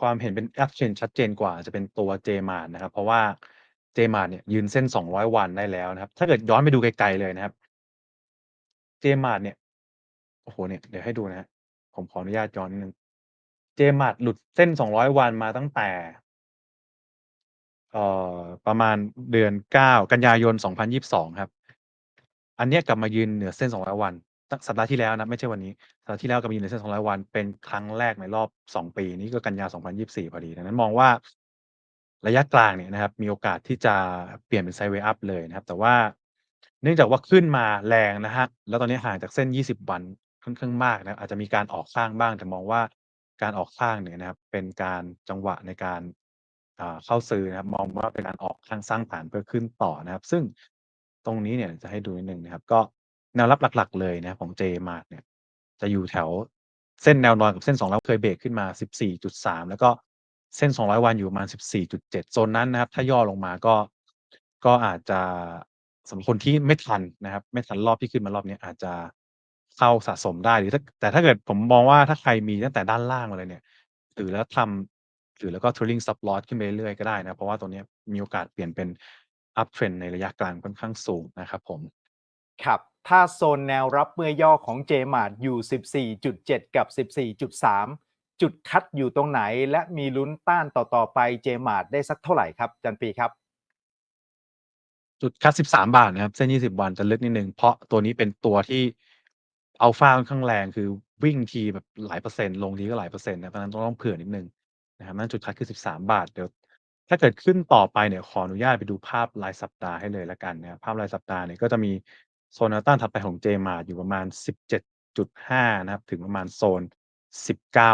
ความเห็นเป็น uptrend ชัดเจนกว่าจะเป็นตัว JMart นะครับ เพราะว่า JMart เนี่ยยืนเส้น 200 วันได้แล้วนะครับ ถ้าเกิดย้อนไปดูไกลๆเลยนะครับ JMart เนี่ยโอ้โฮเนี่ยเดี๋ยวให้ดูนะครับผมขออนุญาตย้อนนิดนึง JMart หลุดเส้น 200 วันมาตั้งแต่เอ่อประมาณเดือน 9 กันยายน 2022 ครับ อันเนี้ยกลับมายืนเหนือเส้น 200 วัน ตั้งสัปดาห์ที่แล้วนะ ไม่ใช่วันนี้ สัปดาห์ที่แล้วกับมายืนเหนือเส้น200วัน เป็นครั้งแรกในรอบ2ปี นี่ก็กันยา2024พอดี ดังนั้นมองว่าระยะกลางเนี่ยนะครับ มีโอกาสที่จะเปลี่ยนเป็น Sideways Up เลยนะครับ แต่ว่าเนื่องจากว่าขึ้นมาแรงนะครับแล้วตอนนี้ห่างจากเส้น 20 วันค่อนข้างมากนะอาจจะมีการออกข้างบ้าง แต่มองว่าการออกข้างเนี่ยนะครับ เป็นการจังหวะในการเข้าซื้อนะครับ มองว่าเป็นการออกข้างสร้างฐานเพื่อขึ้นต่อนะครับ ซึ่งตรงนี้เนี่ยจะให้ดูนิดนึงนะครับ ก็ แนวรับหลัก ๆ เลยนะของ JMart เนี่ย จะอยู่แถวเส้นแนวนอนกับเส้น 200 เคยเบรกขึ้นมา 14.3 แล้วก็เส้น 200 วันอยู่ประมาณ 14.7 โซนนั้นนะครับ ถ้าย่อลงมาก็ก็อาจจะสำหรับคนที่ไม่ทันนะครับ ไม่ทันรอบที่ขึ้นมารอบนี้อาจจะเข้าสะสมได้หรือถ้าแต่ถ้าเกิดผมมองว่าถ้าใครมีตั้งแต่ด้านล่างมาเลยเนี่ยถือแล้วทำถือแล้วก็ Trailing Stop Loss ขึ้นไปเรื่อยๆก็ได้นะ เพราะว่าตัวนี้มีโอกาสเปลี่ยนเป็น Uptrend ในระยะกลางค่อนข้างสูงนะครับผม ครับ ถ้าโซนแนวรับเมื่อย่อของ JMart อยู่ 14.7 กับ 14.3 จุดคัดอยู่ตรงไหน และมีลุ้นต้านต่อๆไป JMart ได้สักเท่าไหร่ครับจันปีครับ?จุดคัด 13 บาทนะครับ เส้น 20 วันจะลึกนิดนึง เพราะตัวนี้เป็นตัวที่อัลฟาค่อนข้างแรงคือวิ่งทีแบบหลายเปอร์เซ็นต์ลงทีก็หลายเปอร์เซ็นต์นะเพราะนั้นต้องต้องเผื่อนิดนึงนะครับนั่นจุดคัดคือ 13 บาทเดี๋ยวถ้าเกิดขึ้นต่อไปเนี่ยขออนุญาตไปดูภาพรายสัปดาห์ให้เลยล้วกันนะครับภาพรายสัปดาห์เนี่ยก็จะมี โซนแนวต้านถัดไปของเจมาอยู่ประมาณ 17.5 นะครับ ถึงประมาณโซน 19